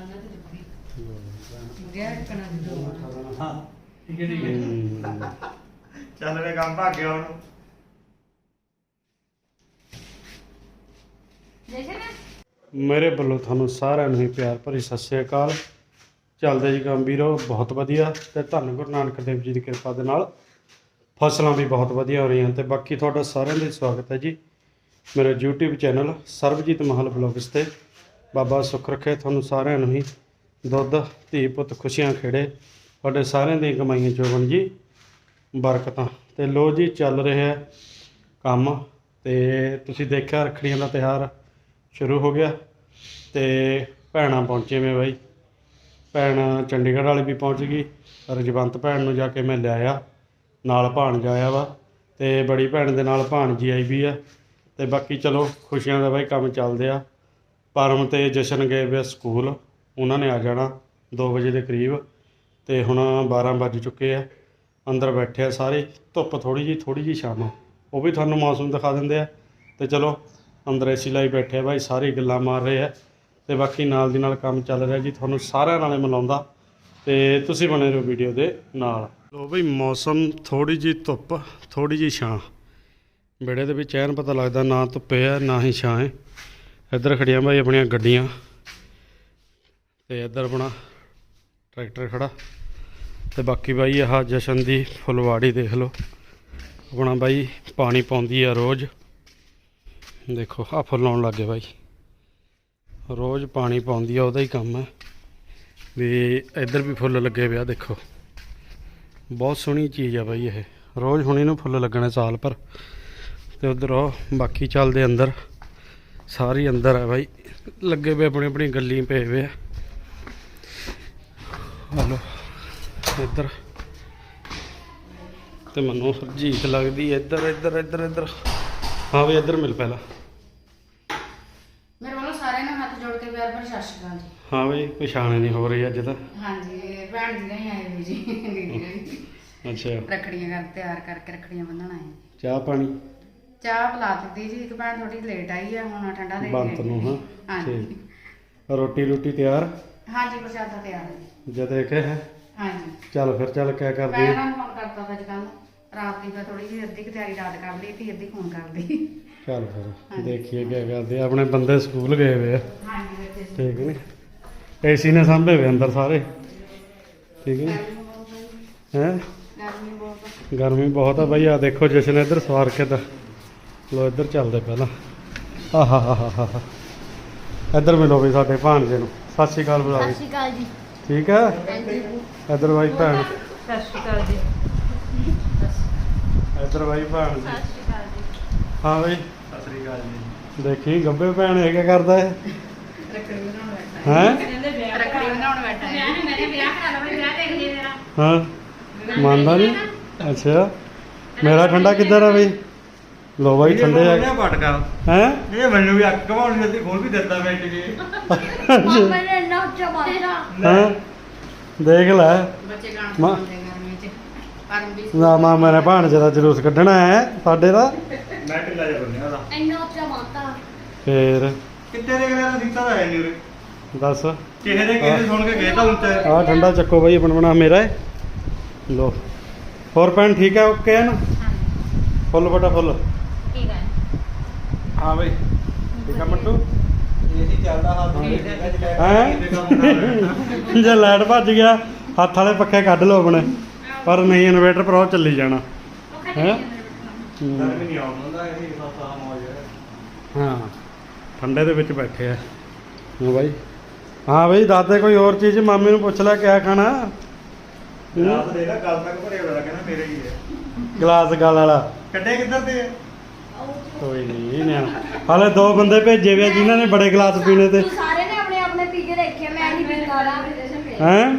ਕੰਨ ਤੇ ਚੁੱਕੀ ਗਿਆ ਕਣਾ ਦੀ ਦੋ। ਹਾਂ ਠੀਕ ਹੈ ਠੀਕ ਹੈ? ਹਮ, ਚੱਲ ਵੇ ਕੰਮ ਭਾਗ ਗਿਆ ਉਹਨੂੰ ਦੇਖੇ ਨਾ ਮੇਰੇ ਵੱਲੋਂ ਤੁਹਾਨੂੰ ਸਾਰਿਆਂ ਨੂੰ ਹੀ ਪਿਆਰ ਭਰੀ ਸਤਿ ਸ੍ਰੀ ਅਕਾਲ। ਚੱਲਦੇ ਜੀ ਕੰਮ ਵੀਰੋ ਬਹੁਤ ਵਧੀਆ ਤੇ ਧੰਨ ਗੁਰੂ ਨਾਨਕ ਦੇਵ ਜੀ ਦੀ ਕਿਰਪਾ ਦੇ ਨਾਲ ਫਸਲਾਂ ਵੀ ਬਹੁਤ ਵਧੀਆ ਹੋ ਰਹੀਆਂ ਤੇ ਬਾਕੀ ਤੁਹਾਡਾ ਸਾਰਿਆਂ ਦਾ ਹੀ ਸਵਾਗਤ ਹੈ ਜੀ। ਮੇਰੇ YouTube ਚੈਨਲ ਸਰਬਜੀਤ ਮਹਲ ਬਲੌਗਸ ਤੇ ਬਾਬਾ ਸੁੱਖ ਰੱਖੇ ਤੁਹਾਨੂੰ ਸਾਰਿਆਂ ਨੂੰ ਹੀ। ਦੁੱਧ, ਧੀ ਪੁੱਤ ਖੁਸ਼ੀਆਂ ਖੇੜੇ। ਤੁਹਾਡੇ ਸਾਰਿਆਂ ਦੀਆਂ ਕਮਾਈਆਂ ਚੋਂ ਜੀ, ਬਰਕਤਾਂ। ਤੇ ਲੋ ਜੀ, ਚੱਲ ਰਿਹਾ ਹੈ ਕੰਮ। ਤੇ ਤੁਸੀਂ ਦੇਖਿਆ ਰੱਖੜੀਆਂ ਦਾ ਤਿਉਹਾਰ ਸ਼ੁਰੂ ਹੋ ਗਿਆ। ਤੇ ਭੈਣਾਂ ਪਹੁੰਚੇ ਮੈਂ ਬਾਈ। ਭੈਣ ਚੰਡੀਗੜ੍ਹ ਵਾਲੀ ਵੀ ਪਹੁੰਚ ਗਈ। ਰਜਵੰਤ ਭੈਣ ਨੂੰ ਜਾ ਕੇ ਮੈਂ ਲਿਆਇਆ ਨਾਲ ਭਾਣ ਜਾਇਆ ਵਾ। ਤੇ ਬੜੀ ਭੈਣ ਦੇ ਨਾਲ ਭਾਣ ਜੀ ਆਈ ਵੀ ਆ। ਤੇ ਬਾਕੀ ਚਲੋ, ਖੁਸ਼ੀਆਂ ਦਾ ਬਾਈ ਕੰਮ ਚੱਲਦੇ ਆ। ਪਰਮ ਤੇ ਜਸ਼ਨ ਗਏ ਵੇ ਸਕੂਲ, ਉਹਨਾਂ ਨੇ ਆ ਜਾਣਾ 2 ਵਜੇ ਦੇ ਕਰੀਬ ਤੇ ਹੁਣ 12 ਵੱਜ ਚੁੱਕੇ ਆ, ਅੰਦਰ ਬੈਠੇ ਆ ਸਾਰੇ, ਧੁੱਪ ਥੋੜੀ ਜੀ ਥੋੜੀ ਜੀ ਸ਼ਾਮ ਉਹ ਵੀ ਤੁਹਾਨੂੰ ਮੌਸਮ ਦਿਖਾ ਦਿੰਦੇ ਆ। ਤੇ ਚਲੋ, ਅੰਦਰ ਏਸੀ ਲਾਈ ਬੈਠੇ ਆ ਬਾਈ, ਸਾਰੀ ਗੱਲਾਂ ਮਾਰ ਰਹੇ ਆ। ਤੇ ਬਾਕੀ ਨਾਲ ਦੀ ਨਾਲ ਕੰਮ ਚੱਲ ਰਿਹਾ ਜੀ, ਤੁਹਾਨੂੰ ਸਾਰਿਆਂ ਨਾਲੇ ਮਿਲਾਉਂਦਾ। ਤੇ ਤੁਸੀਂ ਬਣੇ ਰਹੋ ਵੀਡੀਓ ਦੇ ਨਾਲ। ਲੋ ਬਈ, ਮੌਸਮ ਥੋੜੀ ਜੀ ਧੁੱਪ ਥੋੜੀ ਜੀ ਛਾਂ। ਵਿਹੜੇ ਦੇ ਵਿੱਚ ਐਨ ਪਤਾ ਲੱਗਦਾ, ਨਾ ਧੁੱਪੇ ਆ, ਨਾ ਹੀ ਛਾਂ ਹੈ ਇੱਧਰ ਖੜੀਆਂ ਬਾਈ ਆਪਣੀਆਂ ਗੱਡੀਆਂ। ਤੇ ਇੱਧਰ ਆਪਣਾ ਟਰੈਕਟਰ ਖੜਾ। ਤੇ ਬਾਕੀ ਬਾਈ ਆਹ ਜਸ਼ਨ ਦੀ ਫੁਲਵਾੜੀ ਦੇਖ ਲਓ। ਆਪਣਾ ਬਾਈ ਪਾਣੀ ਪਾਉਂਦੀ ਆ ਰੋਜ਼। ਦੇਖੋ ਆ ਫੁੱਲ ਆਉਣ ਲੱਗੇ ਬਾਈ। ਰੋਜ਼ ਪਾਣੀ ਪਾਉਂਦੀ ਆ, ਉਹਦਾ ਹੀ ਕੰਮ ਹੈ ਵੀ ਇੱਧਰ ਵੀ ਫੁੱਲ ਲੱਗੇ ਪਿਆ, ਦੇਖੋ। ਬਹੁਤ ਸੋਹਣੀ ਚੀਜ਼ ਆ ਬਾਈ ਇਹ। ਰੋਜ਼ ਹੁਣ ਇਹਨੂੰ ਫੁੱਲ ਲੱਗਣੇ ਸਾਲ ਪਰ ਤੇ ਉਧਰ ਉਹ, ਬਾਕੀ ਚੱਲਦੇ ਅੰਦਰ। ਸਾਰੀ ਅੰਦਰ ਹੈ ਬਾਈ। ਲੱਗੇ ਪਏ ਆਪਣੀ ਆਪਣੀ ਗੱਲੀ ਪਏ ਵੇ ਆ। ਹਲੋ ਇੱਧਰ। ਤੇ ਮੈਨੂੰ ਹਰਜੀਤ ਲੱਗਦੀ ਇੱਧਰ ਇੱਧਰ ਇੱਧਰ ਇੱਧਰ। ਹਾਂ ਵੀ ਇੱਧਰ ਮਿਲ ਪਹਿਲਾਂ। ਮੇਰੇ ਵੱਲੋਂ ਸਾਰਿਆਂ ਨੂੰ ਹੱਥ ਜੋੜ ਕੇ ਪਿਆਰ ਭਰੀ ਸਤਿ ਸ਼੍ਰੀ ਅਕਾਲ ਜੀ। ਹਾਂ ਵੀ ਪਛਾਣ ਨਹੀਂ ਹੋ ਰਹੀ ਅੱਜ ਤਾਂ। ਹਾਂਜੀ ਭੈਣ ਜੀ ਨਹੀਂ ਆਏ ਹੋਏ ਜੀ। ਦੀਦੀ ਜੀ ਅੱਛਾ। ਰੱਖੜੀਆਂ ਕਰ ਤਿਆਰ ਕਰਕੇ ਰੱਖੜੀਆਂ ਬੰਨਣ ਆਏ ਚਾਹ ਪਾਣੀ? ਚਾਹ ਪਿਲਾ ਦਿੱਤੀ ਜੀ ਇੱਕ ਭੈਣ ਥੋੜੀ ਲੇਟ ਆਈ ਆ ਹੁਣ ਠੰਡਾ ਦੇ ਬੰਤ ਨੂੰ ਹਾਂ ਹਾਂਜੀ। ਰੋਟੀ ਰੋਟੀ ਤਿਆਰ? ਹਾਂਜੀ ਪ੍ਰਸ਼ਾਦਾ ਤਿਆਰ ਹੈ ਜੀ। ਜਦ ਹੈ? ਹਾਂਜੀ। ਚੱਲ ਫਿਰ ਚੱਲ ਕਿਆ ਕਰਦੀ? ਮੈਂ ਨੂੰ ਫੋਨ ਤਾ ਅੱਜ ਕੱਲ ਰਾਤ ਦੀ ਤਾਂ ਥੋੜੀ ਜਿਹੀ ਅੱਧੀ ਕੁ ਤਿਆਰੀ ਰਾਤ ਕਰ ਲਈ ਤੀ ਅੱਧੀ ਫੋਨ ਕਰਦੀ। ਚੱਲ ਫਿਰ ਦੇਖੀਏ ਕਿਆ ਕਰਦੇ। ਆਪਣੇ ਬੰਦੇ ਸਕੂਲ ਗਏ ਆ। ਹਾਂਜੀ ਬੱਚੇ ਸੀ ਠੀਕ ਨੇ ਏਸੀ ਨੇ ਸਾਂਭੇ ਵੇ ਅੰਦਰ ਸਾਰੇ? ਠੀਕ ਨੇ ਹੈ? ਗਰਮੀ ਬਹੁਤ ਆ। ਬਾਈ ਆ ਦੇਖੋ ਜਸ਼ਨ ਇੱਧਰ ਸਵਾਰ ਕੇ ਤਾਂ ਲੋ ਇੱਧਰ ਚੱਲਦੇ ਪਹਿਲਾਂ। ਆਹਾ ਹਾ ਹਾ ਹਾ ਇੱਧਰ ਮਿਲੋ ਵੀ ਸਾਡੇ ਭਾਣਜੇ ਨੂੰ। ਸਤਿ ਸ਼੍ਰੀ ਅਕਾਲ ਬੁਲਾ ਸਤਿ ਸ਼੍ਰੀ ਅਕਾਲ ਜੀ। ਠੀਕ ਹੈ? ਇੱਧਰ ਬਾਈ ਭੈਣ। ਸਤਿ ਸ਼੍ਰੀ ਅਕਾਲ ਜੀ। ਇੱਧਰ ਬਾਈ ਭੈਣ ਜੀ। ਸਤਿ ਸ਼੍ਰੀ ਅਕਾਲ ਜੀ। ਹਾਂ ਬਾਈ। ਸਤਿ ਸ੍ਰੀ ਅਕਾਲ ਜੀ। ਦੇਖੀ ਗੱਬੇ ਭੈਣ ਇਹ ਕੀ ਕਰਦਾ ਹੈ? ਰੱਖੜੀ ਬਣਾਉਣ ਬੈਠਾ ਹੈ। ਕਹਿੰਦੇ ਵਿਆਹ ਰੱਖੜੀ ਬਣਾਉਣ ਬੈਠਾ ਹੈ। ਮੈਂ ਮੇਰੇ ਵਿਆਹ ਕਰਾ ਲਵਾਂ ਵਿਆਹ ਦੇਖ ਲਈ ਮੇਰਾ ਹਾਂ ਮੰਨਦਾ ਨਹੀਂ? ਅੱਛਾ। ਮੇਰਾ ਠੰਡਾ ਕਿੱਧਰ ਆ ਬਈ? ਲੋ ਬਾਈ ਠੰਡੇ ਆ। ਪਟਕਾ ਹੈ? ਇਹ ਮੈਨੂੰ ਵੀ ਅੱਗ ਘਵਾਉਣੀ ਦਿੱਤੀ ਖੋਲ ਵੀ ਦਿੱਤਾ ਬੈਠ ਕੇ ਮੰਮਾ ਨੇ ਇੰਨਾ ਉੱਚਾ ਮਾਰਿਆ ਹਾਂ? ਦੇਖ ਲੈ। ਬੱਚੇ ਗਾਣਾ ਸੁਣਦੇ ਗਰਮੀ ਚ। ਪਰਮ ਵੀ ਨਾ ਮਾ ਮੇਰੇ ਭਾਣਜੇ ਦਾ ਜਲੂਸ ਕੱਢਣਾ ਹੈ ਸਾਡੇ ਦਾ। ਮੈਂ ਢਿੱਲਾ ਜਿਹਾ ਬੰਨਿਆ ਉਹਦਾ। ਇੰਨਾ ਉੱਚਾ ਮਾਰਤਾ। ਫੇਰ? ਕਿੱਥੇ ਦੇ ਗਿਆ ਸੀਤਾ ਦਾ ਹੈ ਨਹੀਂ ਉਰੇ? ਦੱਸ। ਕਿਸੇ ਦੇ ਕਿਸੇ ਸੁਣ ਕੇ ਗਏ ਤਾਂ ਉੱਤੇ ਆ ਠੰਡਾ ਚੱਕੋ ਬਾਈ ਆਪਣਾ ਬਣਾ ਮੇਰਾ ਲੋ ਹੋਰ ਭੈਣ ਠੀਕ ਹੈ ਓਕੇ ਹੈ ਨਾ? ਫੁੱਲ ਬਟਾ ਫੁੱਲ ਹਾਂ ਬਈ। ਠੀਕ ਮੱਟੂ? ਇਹ ਚੱਲਦਾ ਹੱਥ? ਜੇ ਲਾਈਟ ਭੱਜ ਗਿਆ ਹੱਥ ਵਾਲੇ ਪੱਖੇ ਕੱਢ ਲਓ ਆਪਣੇ। ਪਰ ਨਹੀਂ ਇਨਵੇਟਰ ਪਰ ਉਹ ਚੱਲੀ ਜਾਣਾ। ਹੈ? ਗਰਮੀ ਨਹੀਂ ਆਉਂਦਾ ਇਹ ਸਾਸਾ ਮੌਜ ਹੈ ਹਾਂ। ਠੰਡੇ ਦੇ ਵਿੱਚ ਬੈਠੇ ਆ। ਹਾਂ ਬਾਈ। ਹਾਂ ਬਈ ਦਾਦੇ ਕੋਈ ਹੋਰ ਚੀਜ਼ ਮਾਮੇ ਨੂੰ ਪੁੱਛ ਲੈ ਕਿਆ ਖਾਣਾ? ਰਾਤ ਦੇ ਨਾ ਗੱਲ ਤੱਕ ਭਰੇ ਹੋਣਾ ਕਹਿੰਦਾ ਮੇਰੇ ਹੀ ਹੈ ਗਲਾਸ ਗਲ ਵਾਲਾ। ਕੱਢੇ ਕਿੱਧਰ ਤੇ? ਕੋਈ ਨਹੀਂ ਨਿਆਣਾ। ਹਾਲੇ ਦੋ ਬੰਦੇ ਭੇਜੇ ਵੇ ਆ ਜਿਨ੍ਹਾਂ ਨੇ ਬੜੇ ਗਲਾਸ ਪੀਣੇ ਤੇ। ਸਾਰੇ ਨੇ ਆਪਣੇ ਆਪਣੇ ਪੀ ਕੇ ਦੇਖੇ ਮੈਂ ਨਹੀਂ ਪੀਂਦਾ ਰਾ ਹੈਂ?